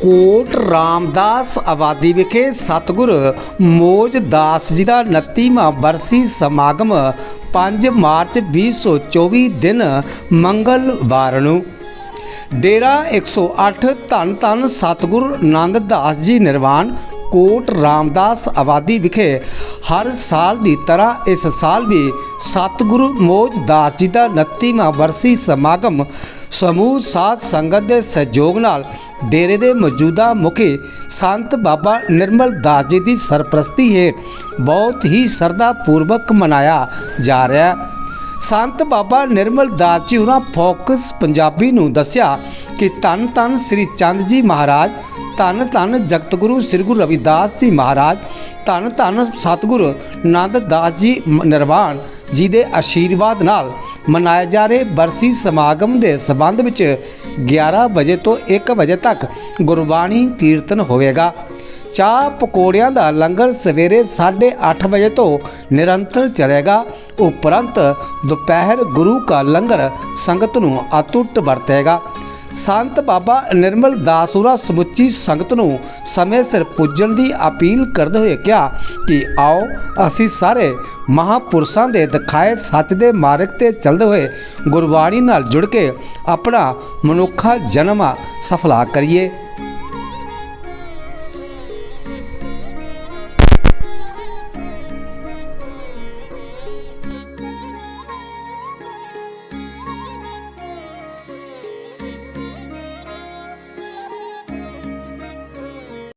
ਕੋਟ ਰਾਮਦਾਸ ਆਬਾਦੀ ਵਿਖੇ ਸਤਿਗੁਰ ਮੋਜ ਦਾਸ ਜੀ ਦਾ 29ਵਾਂ ਬਰਸੀ ਸਮਾਗਮ 5 ਮਾਰਚ 2024 ਦਿਨ ਮੰਗਲਵਾਰ ਨੂੰ। ਡੇਰਾ 108 ਧੰਨ ਧੰਨ ਸਤਿਗੁਰ ਆਨੰਦ ਦਾਸ ਜੀ ਨਿਰਵਾਣ ਕੋਟ ਰਾਮਦਾਸ ਆਬਾਦੀ ਵਿਖੇ ਹਰ ਸਾਲ ਦੀ ਤਰ੍ਹਾਂ ਇਸ ਸਾਲ ਵੀ ਸਤਿਗੁਰੂ ਮੋਜ ਦਾਸ ਜੀ ਦਾ 29ਵਾਂ ਵਰਸੀ ਸਮਾਗਮ ਸਮੂਹ ਸਾਧ ਸੰਗਤ ਦੇ ਸਹਿਯੋਗ ਨਾਲ ਡੇਰੇ ਦੇ ਮੌਜੂਦਾ ਮੁਖੀ ਸੰਤ ਬਾਬਾ ਨਿਰਮਲ ਦਾਸ ਜੀ ਦੀ ਸਰਪ੍ਰਸਤੀ ਹੇਠ ਬਹੁਤ ਹੀ ਸਰਦਾ ਪੂਰਵਕ ਮਨਾਇਆ ਜਾ ਰਿਹਾ ਹੈ। ਸੰਤ ਬਾਬਾ ਨਿਰਮਲ ਦਾਸ ਜੀ ਹੋਰਾਂ ਫੋਕਸ ਪੰਜਾਬੀ ਨੂੰ ਦੱਸਿਆ ਕਿ ਧੰਨ ਧੰਨ ਸ੍ਰੀ ਚੰਦ ਜੀ ਮਹਾਰਾਜ ਧੰਨ ਧੰਨ ਜਗਤ ਗੁਰੂ ਸ੍ਰੀ ਗੁਰੂ ਰਵਿਦਾਸ ਜੀ ਮਹਾਰਾਜ, ਧੰਨ ਧੰਨ ਸਤਿਗੁਰੂ ਆਨੰਦ ਦਾਸ ਜੀ ਨਿਰਵਾਣ ਜੀ ਦੇ ਆਸ਼ੀਰਵਾਦ ਨਾਲ ਮਨਾਏ ਜਾ ਰਹੇ ਬਰਸੀ ਸਮਾਗਮ ਦੇ ਸਬੰਧ ਵਿੱਚ 11 ਵਜੇ ਤੋਂ 1 ਵਜੇ ਤੱਕ ਗੁਰਬਾਣੀ ਕੀਰਤਨ ਹੋਵੇਗਾ। ਚਾਹ ਪਕੌੜਿਆਂ ਦਾ ਲੰਗਰ ਸਵੇਰੇ 8:30 ਵਜੇ ਤੋਂ ਨਿਰੰਤਰ ਚੱਲੇਗਾ। ਉਪਰੰਤ ਦੁਪਹਿਰ ਗੁਰੂ ਕਾ ਲੰਗਰ ਸੰਗਤ ਨੂੰ ਅਤੁੱਟ ਵਰਤੇਗਾ। ਸੰਤ ਬਾਬਾ ਨਿਰਮਲ ਦਾਸੂਰਾ ਸਮੁੱਚੀ ਸੰਗਤ ਨੂੰ ਸਮੇਂ ਸਿਰ ਪੁੱਜਣ ਦੀ ਅਪੀਲ ਕਰਦੇ ਹੋਏ ਕਿਹਾ ਕਿ ਆਓ ਅਸੀਂ ਸਾਰੇ ਮਹਾਪੁਰਸ਼ਾਂ ਦੇ ਦਿਖਾਏ ਸੱਚ ਦੇ ਮਾਰਗ ਤੇ ਚੱਲਦੇ ਹੋਏ ਗੁਰਬਾਣੀ ਨਾਲ ਜੁੜ ਕੇ ਆਪਣਾ ਮਨੁੱਖਾ ਜਨਮ ਸਫਲਾ ਕਰੀਏ।